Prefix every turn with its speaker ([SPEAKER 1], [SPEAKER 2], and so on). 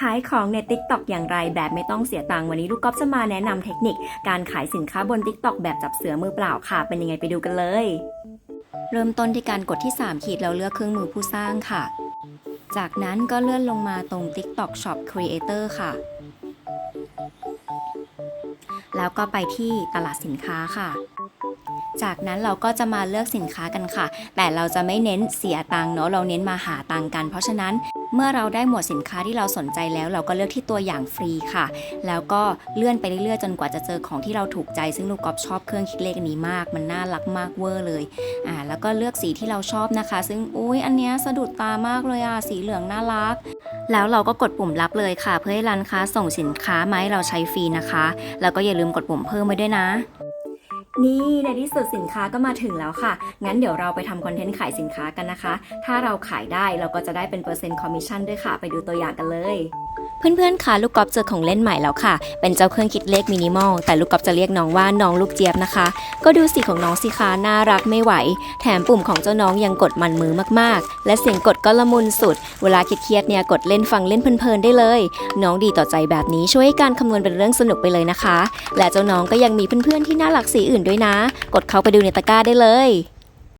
[SPEAKER 1] ขายของใน t ิ k t o k อย่างไรแบบไม่ต้องเสียตังค์วันนี้ลูกก๊อฟจะมาแนะนำเทคนิค การขายสินค้าบน t ิ k t o k แบบจับเสือมือเปล่าค่ะ เป็นยังไงไปดูกันเลย เริ่มต้นที่การกดที่ 3 ขีดแล้วเลือกเครื่องมือผู้สร้างค่ะ จากนั้นก็เลื่อนลงมาตรง TikTok Shop Creator ค่ะ แล้วก็ไปที่ตลาดสินค้าค่ะจากนั้นเราก็จะมาเลือกสินค้ากันค่ะ แต่เราจะไม่เน้นเสียตังค์เนาะ เราเน้นมาหาตังค์กัน เพราะฉะนั้นเมื่อเราได้หมวดสินค้าที่เราสนใจแล้ว เราก็เลือกที่ตัวอย่างฟรีค่ะ แล้วก็เลื่อนไปเรื่อยๆ จนกว่าจะเจอของที่เราถูกใจ ซึ่งลูกกอล์ฟชอบเครื่องคิดเลขนนี้มาก มันน่ารักมากเวอร์เลยอ่าแล้วก็เลือกสีที่เราชอบนะคะ ซึ่งอุ้ยอันเนี้ยสะดุดตามากเลยอะสีเหลืองน่ารัก แล้วเราก็กดปุ่มรับเลยค่ะ เพื่อให้ร้านค้าส่งสินค้ามาให้เราใช้ฟรีนะคะ แล้วก็อย่าลืมกดปุ่มเพิ่มไว้ด้วยนะ นี่ในที่สุดสินค้าก็มาถึงแล้วค่ะ งั้นเดี๋ยวเราไปทำคอนเทนต์ขายสินค้ากันนะคะ ถ้าเราขายได้เราก็จะได้เป็นเปอร์เซ็นต์คอมมิชชั่นด้วยค่ะ ไปดูตัวอย่างกันเลย เพื่อนๆคะลูกกอล์ฟเจอของเล่นใหม่แล้วค่ะ เป็นเจ้าเครื่องคิดเลขมินิมอล แต่ลูกกอล์ฟจะเรียกน้องว่าน้องลูกเจี๊ยบนะคะ ก็ดูสีของน้องสิคะน่ารักไม่ไหว แถมปุ่มของเจ้าน้องยังกดมันมือมากๆ และเสียงกดก็ละมุนสุด เวลาเครียดเนี่ยกดเล่นฟังเล่นเพลินๆได้เลย น้องดีต่อใจแบบนี้ช่วยให้การคำนวณเป็นเรื่องสนุกไปเลยนะคะ และเจ้าน้องก็ยังมีเพื่อนๆที่น่ารักสีอื่นด้วยนะ กดเข้าไปดูในตะกร้าได้เลย